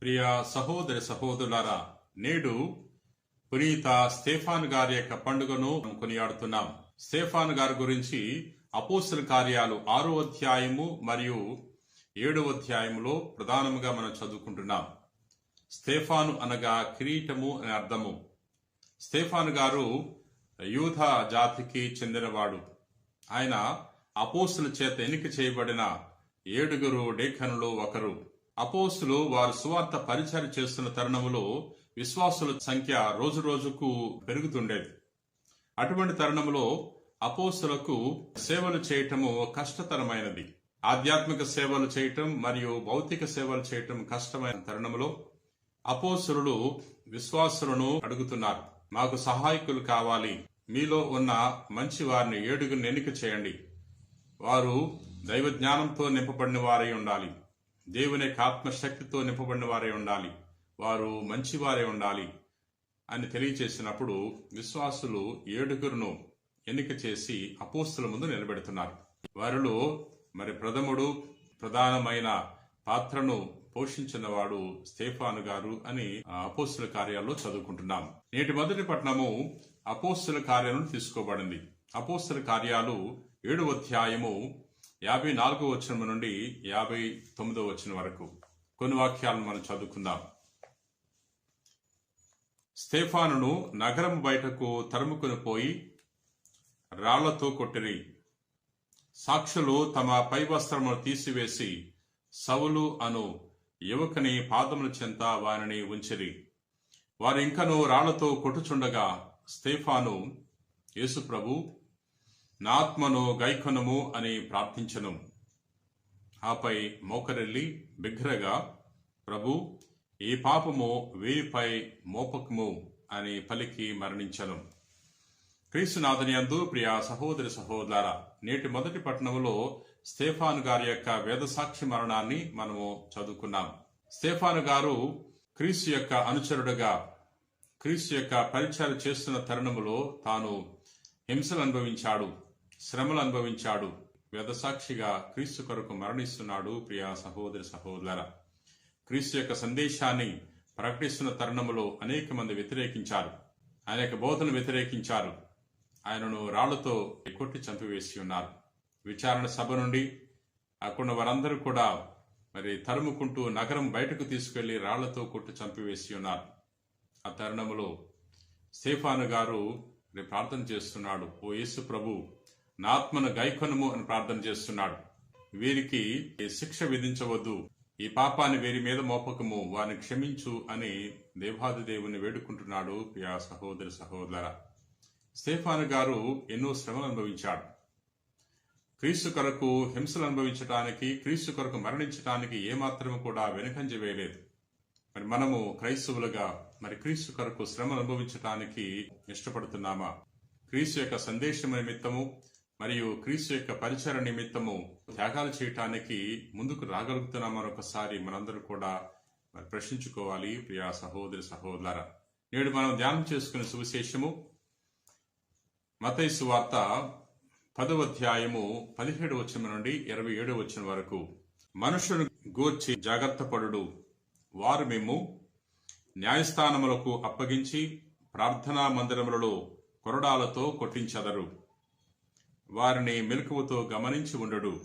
ప్రియ సహోదరి సహోదరులారా నేడు పునీత స్టేఫాన్ గారి యొక్క పండుగను కొనియాడుతున్నాం. స్టేఫాన్ గారి గురించి అపోసల కార్యాలు ఆరో అధ్యాయము మరియు ఏడవ అధ్యాయములో ప్రధానముగా మనం చదువుకుంటున్నాం. స్టేఫాను అనగా కిరీటము అని అర్థము. స్టేఫాన్ గారు యూధ జాతికి చెందినవాడు. ఆయన అపోసుల చేత ఎన్నిక చేయబడిన ఏడుగురు డేఖనులు ఒకరు. అపోస్తులు వారు సువార్త పరిచయం చేస్తున్న తరుణములో విశ్వాసుల సంఖ్య రోజు రోజుకు పెరుగుతుండేది. అటువంటి తరుణంలో అపోస్తులకు సేవలు చేయటము కష్టతరమైనది. ఆధ్యాత్మిక సేవలు చేయటం మరియు భౌతిక సేవలు చేయటం కష్టమైన తరుణంలో అపోసురులు విశ్వాసులను అడుగుతున్నారు. మాకు సహాయకులు కావాలి. మీలో ఉన్న మంచి వారిని ఏడుగుని ఎన్నిక చేయండి. వారు దైవ జ్ఞానంతో నింపబడిన వారై ఉండాలి. దేవుని యొక్క ఆత్మశక్తితో నింపబడిన వారే ఉండాలి. వారు మంచివారే ఉండాలి అని తెలియచేసినప్పుడు విశ్వాసులు ఏడుగురును ఎన్నిక చేసి అపోస్తుల ముందు నిలబెడుతున్నారు. వారిలో మరి ప్రథముడు ప్రధానమైన పాత్రను పోషించిన వాడు స్టేఫాను గారు అని ఆ అపోస్తుల కార్యాల్లో చదువుకుంటున్నాం. నేటి మొదటి పట్టణము అపోస్తుల కార్యాలను తీసుకోబడింది. అపోస్తుల కార్యాలు ఏడు అధ్యాయము యాభై నాలుగో వచనం నుండి యాభై తొమ్మిదో వచనం వరకు కొన్ని వాక్యాలను మనం చదువుకుందాం. స్టేఫానును నగరం బయటకు తరుముకొని పోయి రాళ్ళతో కొట్టిరి. సాక్షులు తమ పై వస్త్రమును తీసివేసి సవులు అను యువకుని పాదముల చెంత వారిని ఉంచిరి. వారు ఇంకను రాళ్ళతో కొట్టుచుండగా స్టేఫాను యేసుప్రభు నాత్మను గైకొనము అని ప్రార్థించను. ఆపై మోకరెల్లి బిగ్గరగా ప్రభు ఈ పాపము వీరిపై మోపకము అని పలికి మరణించను. క్రీస్తునాథని అందు ప్రియ సహోదరి సహోదర నేటి మొదటి పట్టణంలో స్టేఫాన్ గారి యొక్క వేదసాక్షి మరణాన్ని మనము చదువుకున్నాం. స్టేఫాను గారు క్రీస్తు యొక్క అనుచరుడుగా క్రీస్తు యొక్క పరిచయాలు చేస్తున్న తరుణములో తాను హింసలు అనుభవించాడు. శ్రమలు అనుభవించాడు. వ్యధసాక్షిగా క్రీస్తు కొరకు మరణిస్తున్నాడు ప్రియా సహోదరి సహోదర క్రీస్తు యొక్క సందేశాన్ని ప్రకటిస్తున్న తరుణములో అనేక మంది వ్యతిరేకించారు. ఆయన యొక్క బోధను వ్యతిరేకించారు. ఆయనను రాళ్ళతో కొట్టి చంపివేసి ఉన్నారు. విచారణ సభ నుండి అక్కడ వారందరూ కూడా మరి తరుముకుంటూ నగరం బయటకు తీసుకెళ్ళి రాళ్ళతో కొట్టి చంపివేసి ఉన్నారు. ఆ తరుణములో స్టేఫాను గారు ప్రార్థన చేస్తున్నాడు. ఓ యేసు ప్రభు నా ఆత్మను గైకొనము అని ప్రార్థన చేస్తున్నాడు. వీరికి శిక్ష విధించవద్దు. ఈ పాపాన్ని వీరి మీద మోపకము. వారిని క్షమించు అని దేవాది దేవుని వేడుకుంటున్నాడు ప్రియా సహోదరి సహోదర. స్టేఫాను గారు ఎన్నో శ్రమలు అనుభవించాడు. క్రీస్తు కొరకు హింసలు అనుభవించడానికి క్రీస్తు కొరకు మరణించడానికి ఏమాత్రము కూడా వెనుకంజ వేయలేదు. మరి మనము క్రైస్తవులుగా మరి క్రీస్తు కొరకు శ్రమలు అనుభవించడానికి ఇష్టపడుతున్నామా? క్రీస్తు యొక్క సందేశం నిమిత్తము మరియు క్రీస్తు యొక్క పరిచర నిమిత్తము త్యాగాలు చేయటానికి ముందుకు రాగలుగుతున్నామని ఒకసారి మనందరూ కూడా మరి ప్రశ్నించుకోవాలి. ప్రియా సహోదరి సహోదర నేడు మనం ధ్యానం చేసుకునే సువిశేషము మతైసు వార్త పదవ అధ్యాయము పదిహేడు వచ్చిన నుండి ఇరవై ఏడు వచ్చిన వరకు. మనుషులను గూర్చి జాగ్రత్త పడుడు. వారు మేము న్యాయస్థానములకు అప్పగించి ప్రార్థనా మందిరములలో కొరడాలతో కొట్టించదరు. వారిని మెలకువతో గమనించి ఉండడు.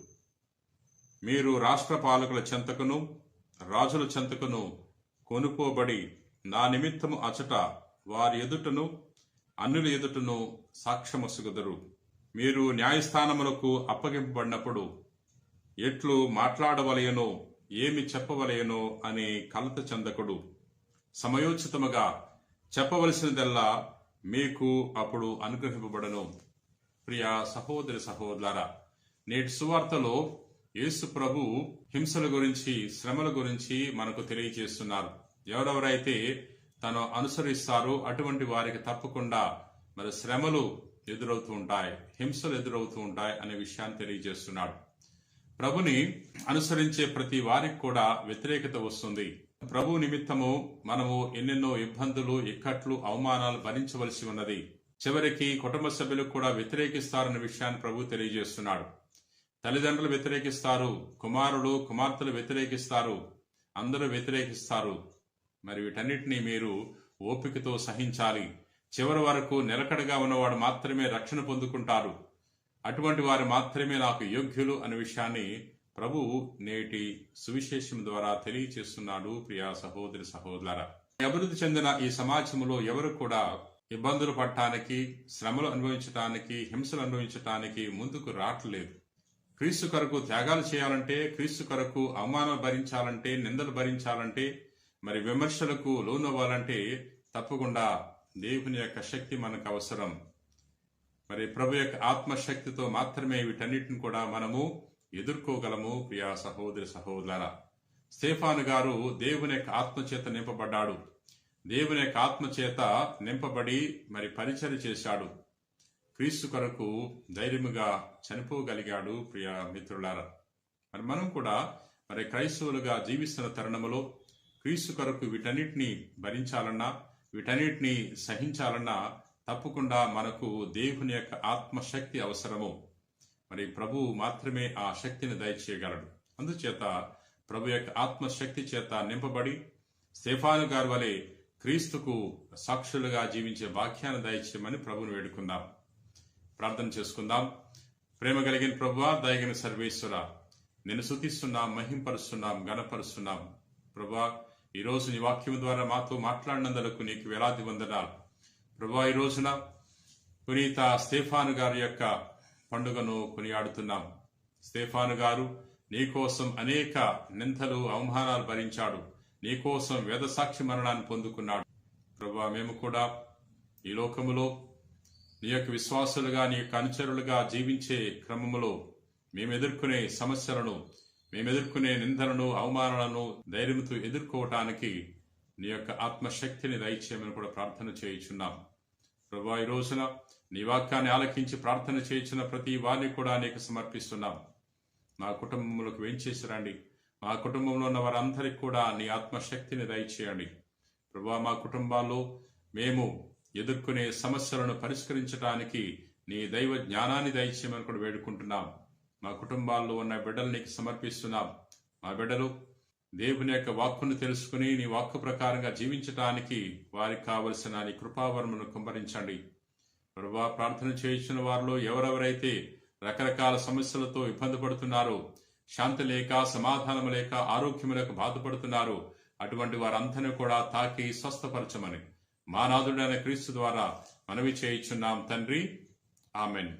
మీరు రాష్ట్ర పాలకుల చెంతకును రాజుల చెంతకును కొనుకోబడి నా నిమిత్తము అచట వారి ఎదుటను అన్నుల ఎదుటను సాక్ష్యమసుగుదరు మీరు న్యాయస్థానములకు అప్పగింపబడినప్పుడు ఎట్లు మాట్లాడవలయనో ఏమి చెప్పవలయనో అని కలత చెందకుడు. సమయోచితముగా చెప్పవలసినదల్లా మీకు అప్పుడు అనుగ్రహింపబడను. ప్రియ సహోదరి సహోదర నేటి సువార్తలో యేసు ప్రభు హింసల గురించి శ్రమల గురించి మనకు తెలియజేస్తున్నారు. ఎవరెవరైతే తను అనుసరిస్తారో అటువంటి వారికి తప్పకుండా మరి శ్రమలు ఎదురవుతూ ఉంటాయి హింసలు ఎదురవుతూ ఉంటాయి అనే విషయాన్ని తెలియజేస్తున్నాడు. ప్రభుని అనుసరించే ప్రతి వారికి కూడా వ్యతిరేకత వస్తుంది. ప్రభు నిమిత్తము మనము ఎన్నెన్నో ఇబ్బందులు ఇక్కట్లు అవమానాలు భరించవలసి ఉన్నది. చివరికి కుటుంబ సభ్యులు కూడా వ్యతిరేకిస్తారన్న విషయాన్ని ప్రభు తెలియజేస్తున్నాడు. తల్లిదండ్రులు వ్యతిరేకిస్తారు కుమారులు కుమార్తెలు వ్యతిరేకిస్తారు అందరూ వ్యతిరేకిస్తారు. మరి వీటన్నిటినీ మీరు ఓపికతో సహించాలి. చివరి వరకు నిలకడగా ఉన్నవాడు మాత్రమే రక్షణ పొందుకుంటారు. అటువంటి వారు మాత్రమే నాకు యోగ్యులు అనే విషయాన్ని ప్రభు నేటి సువిశేషం ద్వారా తెలియచేస్తున్నాడు ప్రియా సహోదరి సహోదర అభివృద్ధి చెందిన ఈ సమాజంలో ఎవరు కూడా ఇబ్బందులు పడటానికి శ్రమలు అనుభవించటానికి హింసలు అనుభవించటానికి ముందుకు రావట్లేదు. క్రీస్తు కొరకు త్యాగాలు చేయాలంటే క్రీస్తు కొరకు అవమానాలు భరించాలంటే నిందలు భరించాలంటే మరి విమర్శలకు లోనవ్వాలంటే తప్పకుండా దేవుని యొక్క శక్తి మనకు అవసరం. మరి ప్రభు యొక్క ఆత్మశక్తితో మాత్రమే వీటన్నిటిని కూడా మనము ఎదుర్కోగలము ప్రియా సహోదరి సహోదర స్టేఫాను గారు దేవుని యొక్క ఆత్మచేత నింపబడ్డాడు. దేవుని యొక్క ఆత్మచేత నింపబడి మరి పరిచయం చేశాడు. క్రీస్తు కొరకు ధైర్యముగా చనిపోగలిగాడు ప్రియ మిత్రులారా. మరి మనం కూడా మరి క్రైస్తవులుగా జీవిస్తున్న తరుణములో క్రీస్తు కొరకు వీటన్నిటిని భరించాలన్నా వీటన్నిటిని సహించాలన్నా తప్పకుండా మనకు దేవుని యొక్క ఆత్మశక్తి అవసరము. మరి ప్రభువు మాత్రమే ఆ శక్తిని దయచేయగలడు. అందుచేత ప్రభు యొక్క ఆత్మశక్తి చేత నింపబడి స్టేఫాను గారు వలె క్రీస్తుకు సాక్షులుగా జీవించే వాక్యాన్ని దయచేయమని ప్రభుని వేడుకుందాం. ప్రార్థన చేసుకుందాం. ప్రేమ కలిగిన ప్రభువ దయగిన సర్వేశ్వర నేను శుతిస్తున్నాం మహింపరుస్తున్నాం గణపరుస్తున్నాం ప్రభా ఈ నీ వాక్యం ద్వారా మాతో మాట్లాడినందులకు నీకు వేలాది వందనాలు. ప్రభా ఈ రోజున పునీత స్టేఫాను గారి యొక్క పండుగను కొనియాడుతున్నాం. స్టేఫాను గారు నీకోసం అనేక నిందలు అవమానాలు భరించాడు. నీకోసం వేదసాక్షి మరణాన్ని పొందుకున్నాడు. ప్రభా మేము కూడా ఈ లోకములో నీ యొక్క విశ్వాసులుగా నీ యొక్క అనుచరులుగా జీవించే క్రమములో మేము ఎదుర్కొనే సమస్యలను మేము ఎదుర్కొనే నిందలను అవమానాలను ధైర్యంతో ఎదుర్కోవటానికి నీ యొక్క ఆత్మశక్తిని దయచేయమని కూడా ప్రార్థన చేయుచున్నాం. ప్రభా ఈ రోజున నీ వాక్యాన్ని ఆలకించి ప్రార్థన చేయించిన ప్రతి వారిని కూడా నీకు సమర్పిస్తున్నాం. మా కుటుంబములకు వెంచేసి రండి. మా కుటుంబంలో ఉన్న వారందరికీ కూడా నీ ఆత్మశక్తిని దయచేయండి. ప్రభా మా కుటుంబాల్లో మేము ఎదుర్కొనే సమస్యలను పరిష్కరించడానికి నీ దైవ జ్ఞానాన్ని దయచేయమని కూడా వేడుకుంటున్నాం. మా కుటుంబాల్లో ఉన్న బిడ్డలు నీకు సమర్పిస్తున్నాం. మా బిడ్డలు దేవుని యొక్క వాక్కును తెలుసుకుని నీ వాక్కు ప్రకారంగా జీవించటానికి వారికి కావలసిన నీ కృపావరమును కుమ్మరించండి. ప్రభా ప్రార్థన చేయించిన వారిలో ఎవరెవరైతే రకరకాల సమస్యలతో ఇబ్బంది పడుతున్నారో శాంతి లేక సమాధానం లేక ఆరోగ్యం లేక బాధపడుతున్నారు. అటువంటి వారందరినీ కూడా తాకి స్వస్థపరచమని. మానాథుడైన క్రీస్తు ద్వారా మనవి చేయించున్నాం తండ్రి. ఆమెన్.